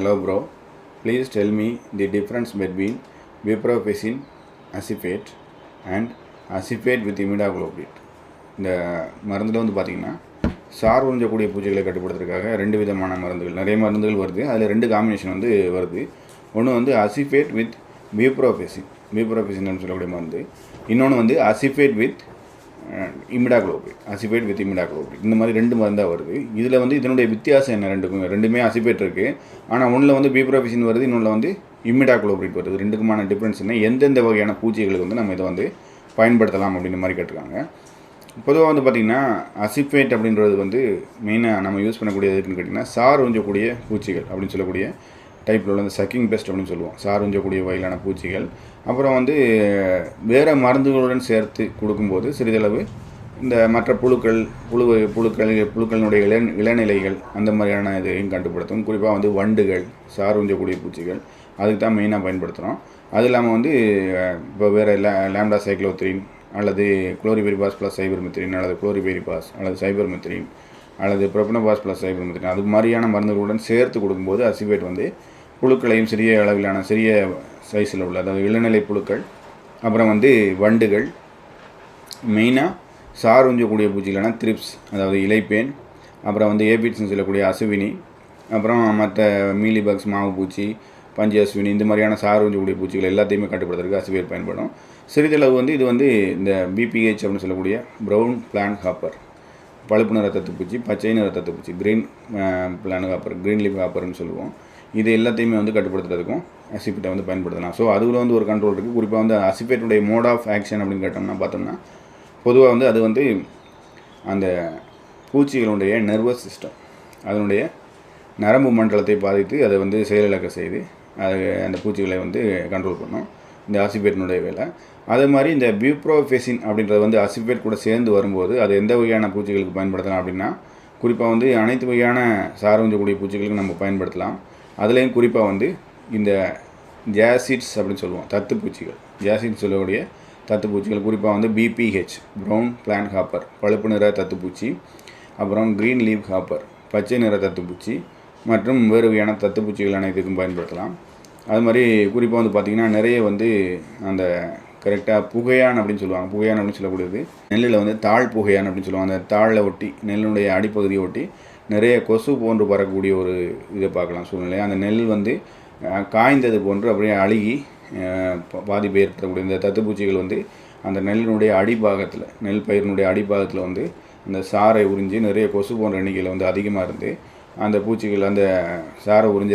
Hello bro please tell me the difference between buprofezin acephate and acephate with imidacloprid இந்த மருந்தில் வந்து பார்த்திங்கன்னா sir உறிஞ்சக்கூடிய பூச்சிகளை கட்டுப்படுத்துறதுக்காக ரெண்டு விதமான மருந்துகள் நிறைய மருந்துகள் வருது. அதில் ரெண்டு காம்பினேஷன் வந்து வருது. ஒன்று வந்து அசிஃபேட் வித் பியூப்ரோஃபெசின் பியூப்ரோஃபெசின் சொல்லக்கூடிய மருந்து. இன்னொன்று வந்து acephate with imidacloprid acephate with imidacloprid இந்த மாதிரி ரெண்டு மருந்தாக வருது. இதில் வந்து இதனுடைய வித்தியாசம் என்ன? ரெண்டுக்கும் ரெண்டுமே அசிபேட் இருக்குது ஆனால் ஒன்றில் வந்து பீப்ரோபிசின் வருது இன்னொன்று வந்து இமிடாக்ளோபிட் வருது. ரெண்டுக்குமான டிஃப்ரென்ஸ் என்ன? எந்தெந்த வகையான பூச்சிகளுக்கு வந்து நம்ம இதை வந்து பயன்படுத்தலாம் அப்படின்ற மாதிரி கேட்டிருக்காங்க. பொதுவாக வந்து பார்த்திங்கன்னா அசிபேட் அப்படின்றது வந்து மெயினாக நம்ம யூஸ் பண்ணக்கூடியது இருக்குன்னு கேட்டிங்கன்னா சார் உஞ்சக்கூடிய பூச்சிகள் அப்படின்னு சொல்லக்கூடிய டைப்பில் உள்ள இந்த சக்கிங் பெஸ்ட் அப்படின்னு சொல்லுவோம். சாருஞ்சக்கூடிய வகையிலான பூச்சிகள். அப்புறம் வந்து வேறு மருந்துகளுடன் சேர்த்து கொடுக்கும்போது சிறிதளவு இந்த மற்ற புழுக்கள் புழு புழுக்கள் புழுக்களினுடைய இள இளநிலைகள் அந்த மாதிரியான இதையும் கட்டுப்படுத்தும். குறிப்பாக வந்து வண்டுகள் சார் உஞ்சக்கூடிய பூச்சிகள் அதுக்கு தான் மெயினாக பயன்படுத்துகிறோம் அது இல்லாமல் வந்து இப்போ வேறு லே லேம்டா சைக்ளோத்ரின் அல்லது குளோரிபெரிபாஸ் ப்ளஸ் சைபர் மித்ரின் அல்லது குளோரிபெரிபாஸ் அல்லது சைபர் மித்ரின் அல்லது ப்ரொபனபாஸ் ப்ளஸ் சைபர் மித்ரின் அது மாதிரியான மருந்துகளுடன் சேர்த்து கொடுக்கும்போது அசிபேட் வந்து புழுக்களையும் சிறிய அளவிலான சிறிய சைஸில் உள்ள அதாவது இளநிலை புழுக்கள் அப்புறம் வந்து வண்டுகள் மெயினாக சார் உஞ்சக்கூடிய பூச்சிகளான த்ரிப்ஸ் அதாவது இலைப்பேன் அப்புறம் வந்து ஏபிட்ஸ்னு சொல்லக்கூடிய அசுவினி அப்புறம் மற்ற மீலி பக்ஸ் மாவு பூச்சி பஞ்சு அசுவினி இந்த மாதிரியான சார் உஞ்சக்கூடிய பூச்சிகள் எல்லாத்தையுமே கட்டுப்படுத்துறதுக்கு அசுவியர் பயன்படும். சிறிதளவு வந்து இது வந்து இந்த பிபிஹெச் அப்படின்னு சொல்லக்கூடிய ப்ரௌன் பிளான் ஹாப்பர் பழுப்பு நிற தத்துப்பூச்சி பச்சை நிற தத்துப்பூச்சி green plant hopper green leaf ஹாப்பர்னு சொல்லுவோம். இது எல்லாத்தையுமே வந்து கட்டுப்படுத்துறதுக்கும் அசிபேட்டை வந்து பயன்படுத்தலாம். ஸோ அதில் வந்து ஒரு கண்ட்ரோல் இருக்குது குறிப்பாக வந்து அசிபேட்டுடைய மோட் ஆஃப் ஆக்ஷன் அப்படின்னு கேட்டோம்னா பார்த்தோம்னா பொதுவாக வந்து அது வந்து அந்த பூச்சிகளுடைய நர்வஸ் சிஸ்டம் அதனுடைய நரம்பு மண்டலத்தை பாதித்து அதை வந்து செயலிழக்க செய்து அது அந்த பூச்சிகளை வந்து கண்ட்ரோல் பண்ணும். இந்த அசிபேட்டினுடைய வேலை. அதே மாதிரி இந்த பியூப்ரோஃபெசின் அப்படின்றது வந்து அசிபேட் கூட சேர்ந்து வரும்போது அது எந்த வகையான பூச்சிகளுக்கு பயன்படுத்தலாம் அப்படின்னா குறிப்பாக வந்து அனைத்து வகையான சாரஞ்சக்கூடிய பூச்சிகளுக்கு நம்ம பயன்படுத்தலாம். அதுலேயும் குறிப்பாக வந்து இந்த ஜாசிட்ஸ் அப்படின்னு சொல்லுவோம் தத்துப்பூச்சிகள் ஜாசிட்ஸ் சொல்லக்கூடிய தத்துப்பூச்சிகள் குறிப்பாக வந்து பிபிஹெச் ப்ரௌன் பிளான் ஹாப்பர் பழுப்பு நிற தத்துப்பூச்சி அப்புறம் க்ரீன் லீவ் ஹாப்பர் பச்சை நிற தத்துப்பூச்சி மற்றும் வேறு வகையான தத்துப்பூச்சிகள் அனைத்துக்கும் பயன்படுத்தலாம். அது மாதிரி குறிப்பாக வந்து பார்த்திங்கன்னா நிறைய வந்து அந்த கரெக்டாக புகையான் அப்படின்னு சொல்லுவாங்க. புகையான் அப்படின்னு சொல்லக்கூடியது. நெல்லில் வந்து தாழ் புகையான் அப்படின்னு சொல்லுவாங்க. அந்த தாழை ஒட்டி நெல்லினுடைய அடிப்பகுதியை ஒட்டி நிறைய கொசு போன்று வரக்கூடிய ஒரு இதை பார்க்கலாம் சூழ்நிலை. அந்த நெல் வந்து காய்ந்தது போன்று அப்படியே அழுகி பாதிப்பு ஏற்படக்கூடிய இந்த தத்துப்பூச்சிகள் வந்து அந்த நெல்லினுடைய அடிப்பாகத்தில் நெல் பயிரினுடைய அடிப்பாகத்தில் வந்து அந்த சாறை உறிஞ்சி நிறைய கொசு போன்ற எண்ணிக்கையில் வந்து அதிகமாக இருந்து அந்த பூச்சிகள் அந்த சாரை உறிஞ்ச